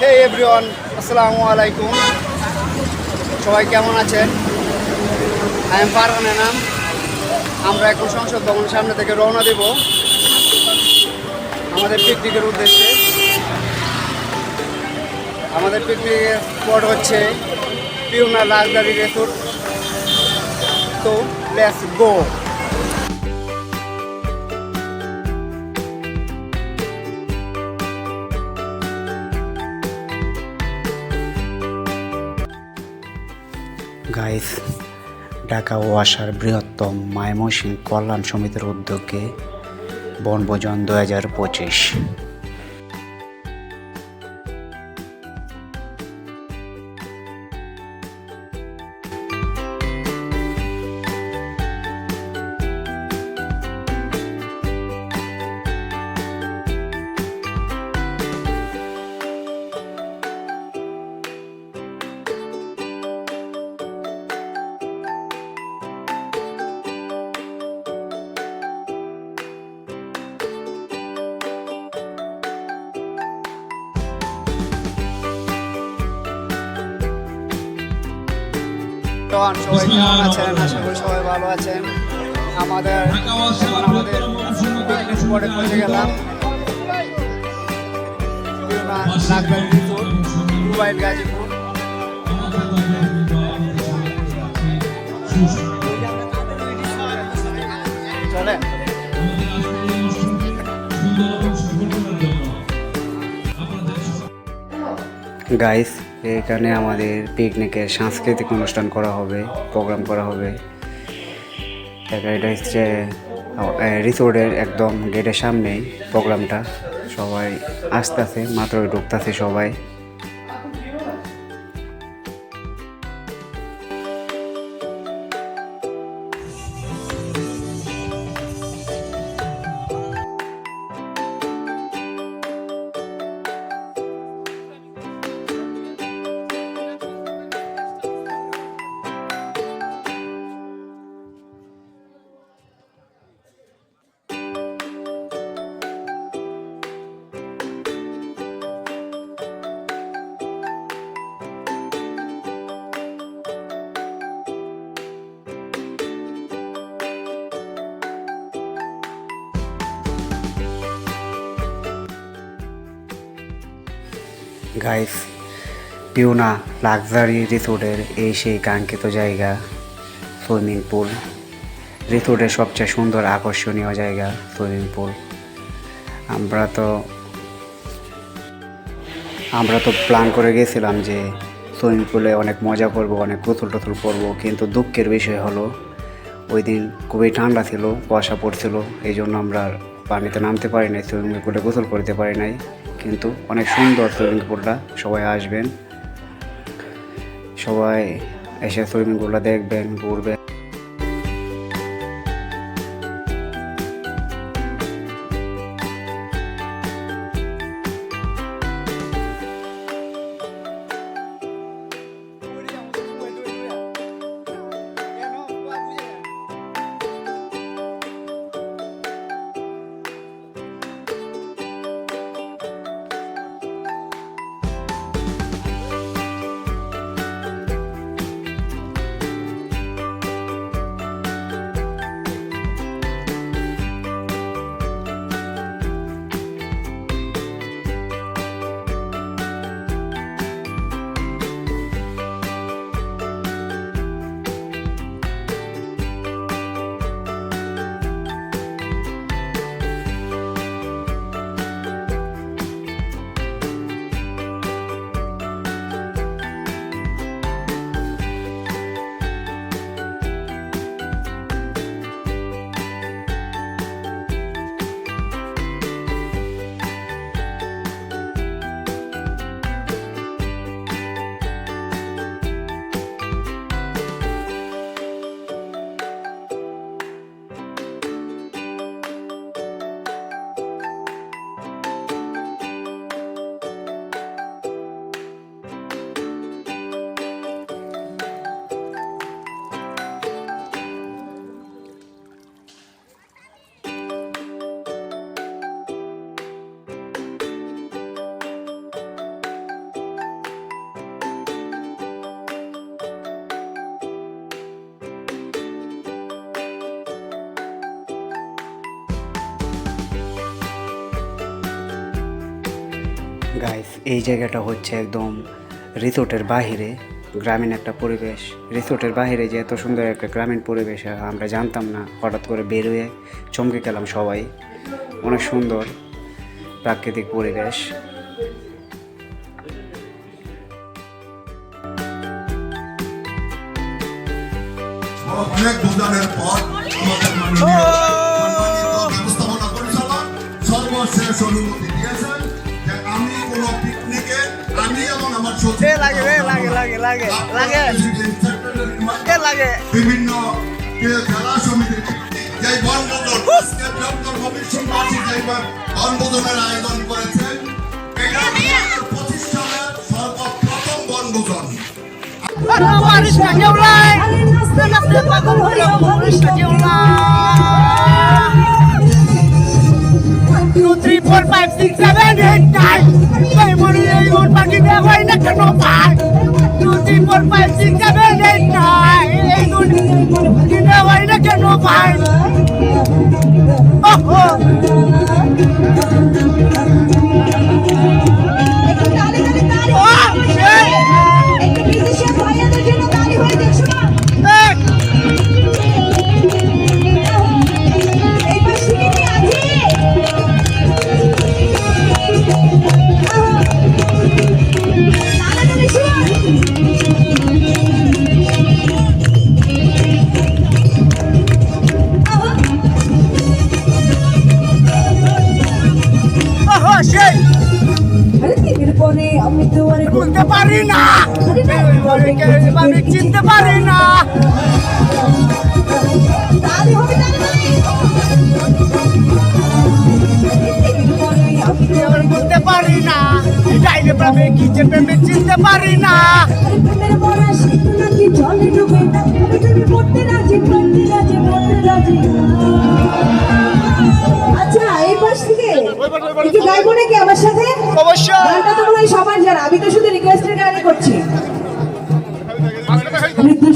হে everyone আসসালামু আলাইকুম সবাই কেমন আছেন? আই এম পারগান এনাম আমরা এখন সংসদ ভবনের সামনে থেকে রওনা দেব। আমাদের পিকনিকের উদ্দেশ্যে। আমাদের পিকনিকের স্পট হচ্ছে পিউনা লাক্সারি রেসোর্ট তো লেটস গো গাইস ঢাকা ওয়াসার বৃহত্তম মায়মনসিং কল্যাণ সমিতির উদ্যোগে বনভোজন দু হাজার পঁচিশ। জওয়ান সবাই কেমন আছেন? আশা করি সবাই ভালো আছেন। আমাদের এখন আমাদের পিকনিক স্পটে পৌঁছে গেলাম। দুবাই গাজীপুর গাইস এখানে আমাদের পিকনিকের সাংস্কৃতিক অনুষ্ঠান করা হবে প্রোগ্রাম করা হবে। এটা হচ্ছে রিসোর্টের একদম গেটের সামনেই প্রোগ্রামটা সবাই আসতেছে মাত্র ঢুকতেছে সবাই। গাইস পিউনা লাক্সারি রিসোর্টের এই সেই কাঙ্ক্ষিত জায়গা, সুইমিং পুল। রিসোর্টের সবচেয়ে সুন্দর আকর্ষণীয় জায়গা, সুইমিং পুল। আমরা তো আমরা তো প্ল্যান করে গেছিলাম যে সুইমিং পুলে অনেক মজা করব, অনেক গোসল টোসল করব, কিন্তু দুঃখের বিষয় হলো, ওই দিন খুবই ঠান্ডা ছিল, কুয়াশা পড়ছিল, এই জন্য আমরা পানিতে নামতে পারি নাই সুইমিং পুলে গোসল করতে পারি নাই। কিন্তু অনেক সুন্দর সুইমিং পুলটা সবাই আসবেন। সবাই এসে সুইমিং পুলটা দেখবেন, ঘুরবেন। গাইস এই জায়গাটা হচ্ছে একদম রিসোর্টের বাহিরে গ্রামীণ একটা পরিবেশ। রিসোর্টের বাইরে যে এত সুন্দর একটা গ্রামীণ পরিবেশ আমরা জানতাম না। হঠাৎ করে বের হয়ে চমকে গেলাম সবাই। অনেক সুন্দর প্রাকৃতিক পরিবেশ। অনেক ভোজনের পর আমাদের মাননীয় ব্যবস্থাপনা পরিচালক সর্বশেষ অনুমতি দিয়েছেন। লাগে, লাগে, এ লাগে? বিভিন্ন জেলা সমিতির যে বনভোজন আজকে ডক্টর বনভোজনের আয়োজন করেছেন এটা পঁচিশ সালের সর্বপ্রথম বনভোজন। মানুষ নাচতে নাচতে পাগল হইল মানুষ three four five six seven নাই। এই দুটি পাখি হয় না কেন পাই ওহো। পারি না। আমি চিনতে পারি না। তিনের পরে না। ডাইনে প্রেমে কিচে প্রেমে চিনতে পারি না। জলে ডুবে পড়তে রাজি পড়তে রাজি পড়তে রাজি আচ্ছা এই পাশ থেকে। গাইবো নাকি আমার সাথে? অবশ্যই।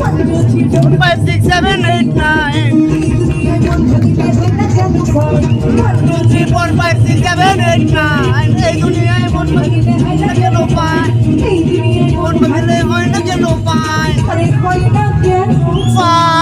পাই five six seven eight nine two three four five six seven eight nine এই দুনিয়ায় মন বাকিলে হয় না কেন পায় মন বাকিলে হয় না কেন পায় পাই